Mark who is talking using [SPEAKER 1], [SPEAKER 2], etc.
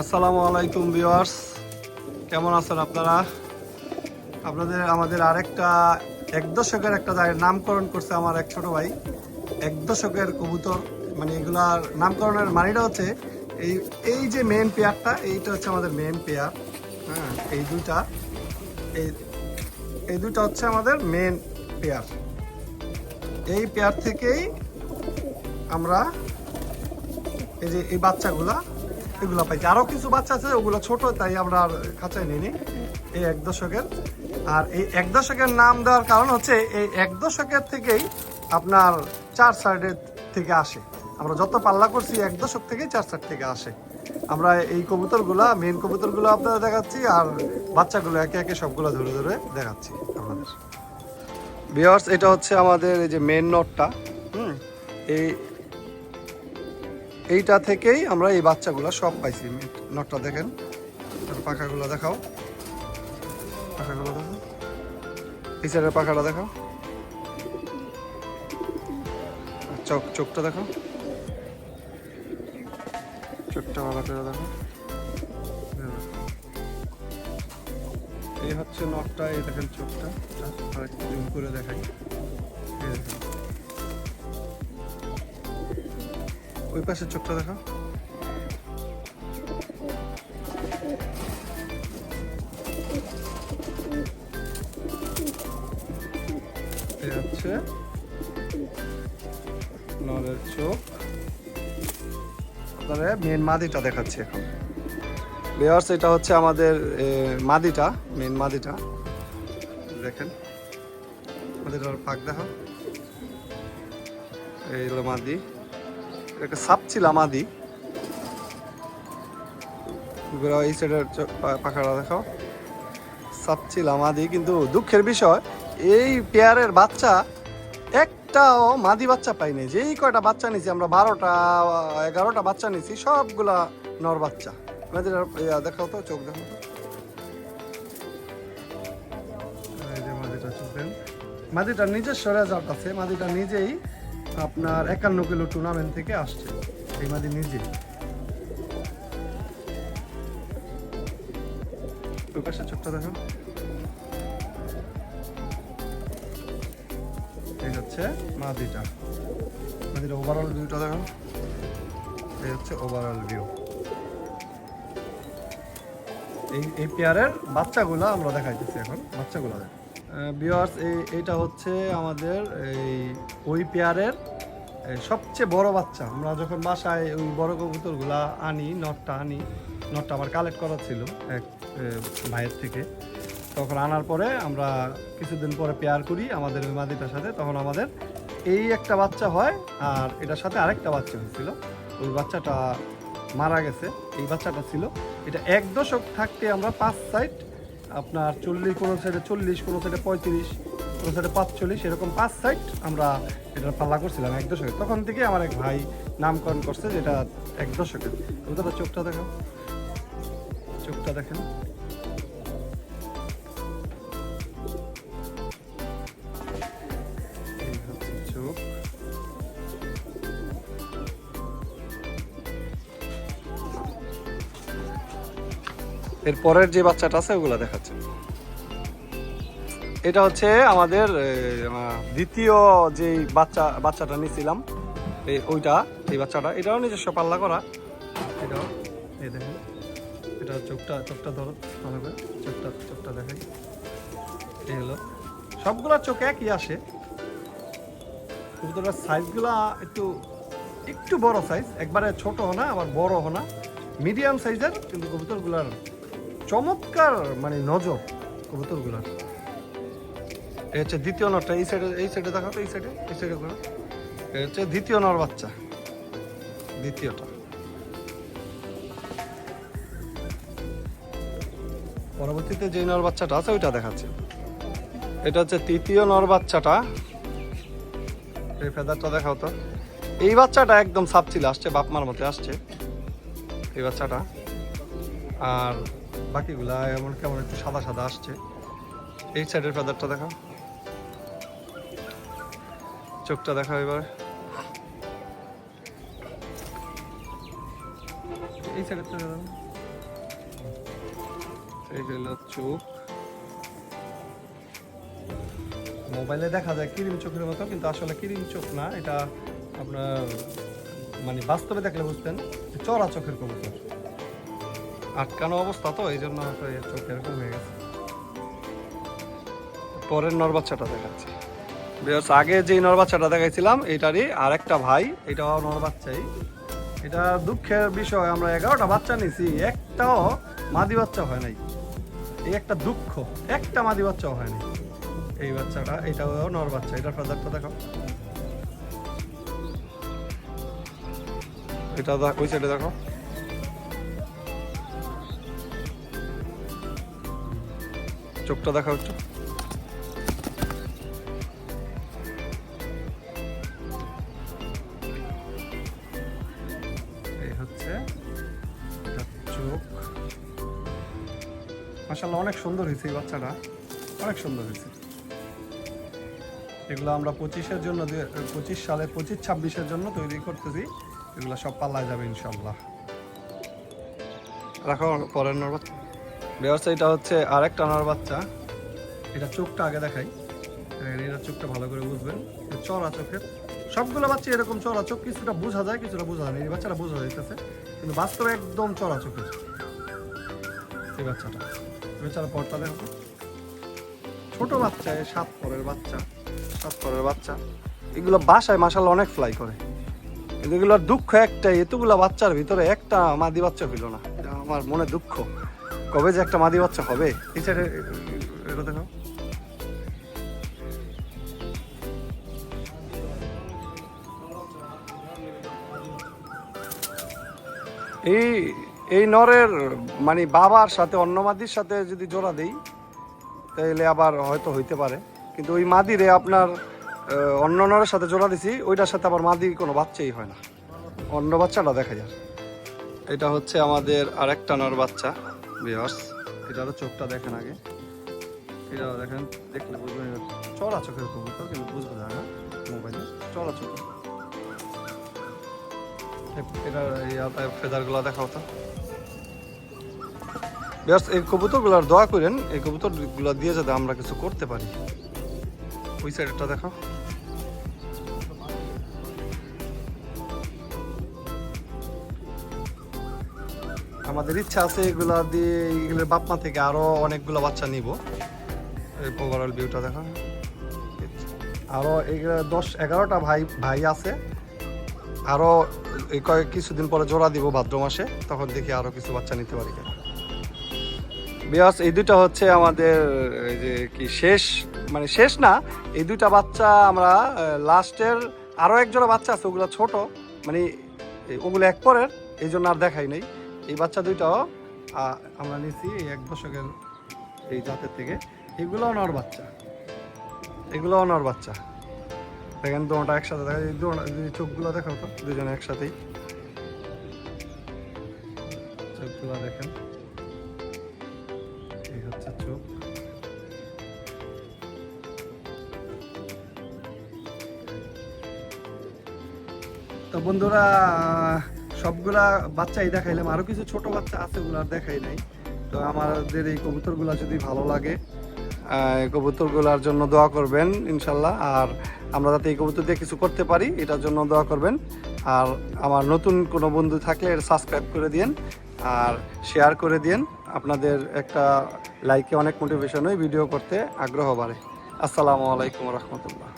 [SPEAKER 1] আসসালামু আলাইকুম ভিউয়ার্স। কেমন আছেন আপনারা? আপনাদের, আমাদের আরেকটা এক দশকের একটা জায়গায় নামকরণ করছে আমার এক ছোট ভাই। এক দশকের কবুতর মানে এগুলার নামকরণের মানেটা হচ্ছে এই এই যে মেন পেয়ারটা এইটা হচ্ছে আমাদের মেন পেয়ার হ্যাঁ এই দুইটা, এই এই দুইটা হচ্ছে আমাদের মেন পেয়ার এই পেয়ার থেকেই আমরা এই যে এই বাচ্চাগুলা এগুলো পাইছি। আরও কিছু বাচ্চা আছে, ওগুলো ছোট, তাই আমরা আর খাঁচায় নিইনি। এই এক দশকের। আর এই এক দশকের নাম দেওয়ার কারণ হচ্ছে, এই এক দশকের থেকেই আপনার চার সাইডের থেকে আসে। আমরা যত পাল্লা করছি, এক দশক থেকেই চার সাইড থেকে আসে। আমরা এই কবুতরগুলা মেন কবুতরগুলো আপনারা দেখাচ্ছি, আর বাচ্চাগুলো একে একে সবগুলো ধরে ধরে দেখাচ্ছি আপনাদের। বিয়ার্স এটা হচ্ছে আমাদের এই যে মেন নটটা। হুম? এই এইটা থেকেই আমরা এই বাচ্চাগুলো সব পাইছি। নটটা দেখেন পাখাগুলো দেখাও। পাখাগুলো দেখাও সাইডের পাখাটা দেখাও। চোখ, চোখটা দেখাও চোখটা ভালো করে দেখো। এই হচ্ছে নটটা এই দেখেন চোখটা। আর জুম করে দেখাই। ওই পাশের চোখটা দেখা। হচ্ছে নরের চোখ। আপনারা মেন মাদিটা দেখাচ্ছি এখন। বেয়ার্স এটা হচ্ছে আমাদের মাদিটা মেন মাদিটা। দেখেন, মাদিটার পাক দেখা। এই হলো মাদি। একটা সাপ ছিল আমাদি। এই সাইডের পাখাটা দেখাও সাপ ছিল আমাদি, কিন্তু দুঃখের বিষয়, এই পেয়ারের বাচ্চা একটাও মাদি বাচ্চা পাইনি। যেই কয়টা বাচ্চা নিছি আমরা, বারোটা, এগারোটা বাচ্চা নিছি, সবগুলা নর বাচ্চা। আমাদের দেখাও তো, চোখ দেখো তো। এই যে মাদিটা চোখ দেন। মাদিটার নিজস্ব রেজাল্ট আছে, মাদিটা নিজেই আপনার একান্ন কিলো টুর্নামেন্ট থেকে আসছে। এই নিজে। ওই চোখটা দেখো এই হচ্ছে ওভারঅল ভিউটা দেখো। এই হচ্ছে ওভারঅল ভিউ এই পেয়ারের বাচ্চাগুলো আমরা দেখাইতেছি এখন। বাচ্চাগুলো দেখ। বিয়ার্স এই এইটা হচ্ছে আমাদের এই ওই পেয়ারের সবচেয়ে বড় বাচ্চা। আমরা যখন বাসায় ওই বড় কবুতরগুলা আনি, নটটা আনি, নটটা আমার কালেক্ট করা ছিল এক ভাইয়ের থেকে। তখন আনার পরে আমরা কিছুদিন পরে পেয়ার করি আমাদের ওই মাদিটার সাথে, তখন আমাদের এই একটা বাচ্চা হয় আর এটার সাথে আরেকটা বাচ্চা হয়েছিল। ওই বাচ্চাটা মারা গেছে, এই বাচ্চাটা ছিল। এটা এক দশক থাকতে আমরা পাঁচ সাইড আপনার চল্লিশ, কোনো সাইডে চল্লিশ, কোনো সাইডে পঁয়ত্রিশ, কোনো সাইডে পাঁচচল্লিশ, এরকম পাঁচ সাইড আমরা এটা পাল্লা করছিলাম এক দশকে। তখন থেকে আমার এক ভাই নামকরণ করছে যেটা এক দশকে। ওটা চোখটা দেখো চোখটা দেখেন। এর পরের যে বাচ্চাটা আছে, ওগুলা দেখাচ্ছে। এটা হচ্ছে আমাদের দ্বিতীয় যে বাচ্চা, বাচ্চাটা নিয়েছিলাম এই ওইটা, এই বাচ্চাটা। এটাও নিজস্ব পাল্লা করা। এটাও, এই দেখেন। এটা চোখটা চোখটা ধরো ভালো করে চোখটা চোখটা দেখাই। এই হলো। সবগুলোর চোখ একই আসে। কবুতরের সাইজগুলা একটু একটু বড় সাইজ। একবারে ছোট না, আবার বড় না। মিডিয়াম সাইজের, কিন্তু কবুতরগুলার চমৎকার মানে নজর কবুতরগুলার। এই হচ্ছে দ্বিতীয় নরটা এই সাইডে এই সাইডে দেখাও তো, এই সাইডে এই সাইডে করো। এই হচ্ছে দ্বিতীয় নর বাচ্চা, দ্বিতীয়টা। পরবর্তীতে যে নর বাচ্চাটা আছে, ওইটা দেখাচ্ছে। এটা হচ্ছে তৃতীয় নর বাচ্চাটা। এই ফেদারটা দেখাও তো। এই বাচ্চাটা একদম সাপ ছিল, আসছে বাপমার মতে আসছে। এই বাচ্চাটা। আর বাকিগুলা এমন কেমন একটু সাদা সাদা আসছে। এই সাইডের ফেদারটা দেখাও। চোখটা দেখাও এবার। এই সাইডের এই হলো চোখ। মোবাইলে দেখা যায় কিরিম চোখের মতো, কিন্তু আসলে কিরিম চোখ না, এটা আপনার মানে বাস্তবে দেখলে বুঝতেন চড়া চোখের কবুতর। আটকানো অবস্থা তো, এই জন্য চোখ এরকম হয়ে গেছে। পরের নর বাচ্চাটা দেখাচ্ছি। বিকজ আগে যেই নর বাচ্চাটা দেখাইছিলাম এইটারই আর একটা ভাই, এটাও নর বাচ্চাই। এটা দুঃখের বিষয়, আমরা এগারোটা বাচ্চা নিছি, একটাও মাদি বাচ্চা হয় নাই। এই একটা দুঃখ, একটা মাদি বাচ্চাও হয়নি এই বাচ্চাটা, এটাও নর বাচ্চা, এটার ফাদারটা দেখো এটা ওই সাইডে দেখো চোখটা দেখা একটু। এই হচ্ছে চোখ। মাসাল্লাহ অনেক সুন্দর হয়েছে এই বাচ্চাটা। অনেক সুন্দর হয়েছে। এগুলো আমরা পঁচিশের জন্য পঁচিশ সালে, পঁচিশ ছাব্বিশের জন্য তৈরি করতেছি। এগুলো সব পাল্লায় যাবে ইনশাল্লাহ রাখো, পরের নর বাচ্চা এটা হচ্ছে আরেকটা নর বাচ্চা। এটা চোখটা আগে দেখাই। এটা চোখটা ভালো করে বুঝবেন। চড়া চোখের। সবগুলো বাচ্চা এরকম চড়া চোখ, কিছুটা বোঝা যায়, কিছুটা বোঝা যায় এই বাচ্চাটা বোঝা যাইতেছে। কিন্তু বাস্তবে একদম চড়া চোখের এই বাচ্চাটা। পরটা দেখো। তো। ছোট বাচ্চা সাত পরের বাচ্চা, সাত পরের বাচ্চা। এগুলো বাসায় মাসাল অনেক ফ্লাই করে। এগুলোর দুঃখ একটাই, এতগুলো বাচ্চার ভিতরে একটা মাদি বাচ্চা হইল না। এটা আমার মনে দুঃখ। কবে যে একটা মাদি বাচ্চা হবে? এই এটা দেখো এই এই নরের মানে বাবার সাথে, অন্য মাদির সাথে যদি জোড়া দেই তাহলে আবার হয়তো হইতে পারে। কিন্তু ওই মাদিরে আপনার অন্য নরের সাথে জোড়া দিছি, ওইটার সাথে আবার মাদি কোনো বাচ্চাই হয় না। অন্য বাচ্চাটা দেখা যায় এটা হচ্ছে আমাদের আরেকটা নর বাচ্চা। বিয়ার্স এটারও চোখটা দেখেন আগে। এটাও দেখেন, দেখলে বুঝবেন চড়া চোখের কবুতর, কিন্তু বুঝতে যায় না, মোবাইলে চড়া চোখের এটা এই ফেদারগুলো দেখাও তো। বিয়ার্স এই কবুতরগুলোর দোয়া করেন, এই কবুতরগুলো দিয়ে যাতে আমরা কিছু করতে পারি। ওই সাইডটা দেখো আমাদের ইচ্ছা আছে এগুলা দিয়ে এগুলোর বাপমা থেকে আরও অনেকগুলো বাচ্চা নিব। ওভারঅল ভিউটা দেখো। আরও এগুলো দশ এগারোটা ভাই ভাই আছে। আরও এই কয়েক কিছুদিন পরে জোড়া দিব ভাদ্র মাসে, তখন দেখি আরও কিছু বাচ্চা নিতে পারি কিনা। বিয়াস এই দুটো হচ্ছে আমাদের যে কি শেষ মানে শেষ না, এই দুইটা বাচ্চা আমরা লাস্টের আরও এক জোড়া বাচ্চা আছে, ওগুলো ছোট। মানে ওগুলো এক পরের, এই জন্য আর দেখাই নাই। এই বাচ্চা দুইটাও আমরা নিছি এক দশকের এই জাতের থেকে। এগুলো নর বাচ্চা। এগুলো নর বাচ্চা। দেখেন দুটা একসাথে দেখা এই চোখগুলো দেখাও তো, দুজনে একসাথেই। চোখগুলো দেখেন। এই হচ্ছে চোখ। তো বন্ধুরা সবগুলা বাচ্চাই দেখাইলাম। আরও কিছু ছোট বাচ্চা আছে ওগুলো আর দেখাই নাই। তো আমাদের এই কবুতরগুলা যদি ভালো লাগে কবুতরগুলার জন্য দোয়া করবেন, ইনশাল্লাহ। আর আমরা যাতে এই কবুতর দিয়ে কিছু করতে পারি, এটার জন্য দোয়া করবেন। আর আমার নতুন কোনো বন্ধু থাকলে এর সাবস্ক্রাইব করে দিন আর শেয়ার করে দিন আপনাদের একটা লাইকে অনেক মোটিভেশন হয় ভিডিও করতে আগ্রহ বাড়ে। আসসালামু আলাইকুম রহমতুল্লাহ।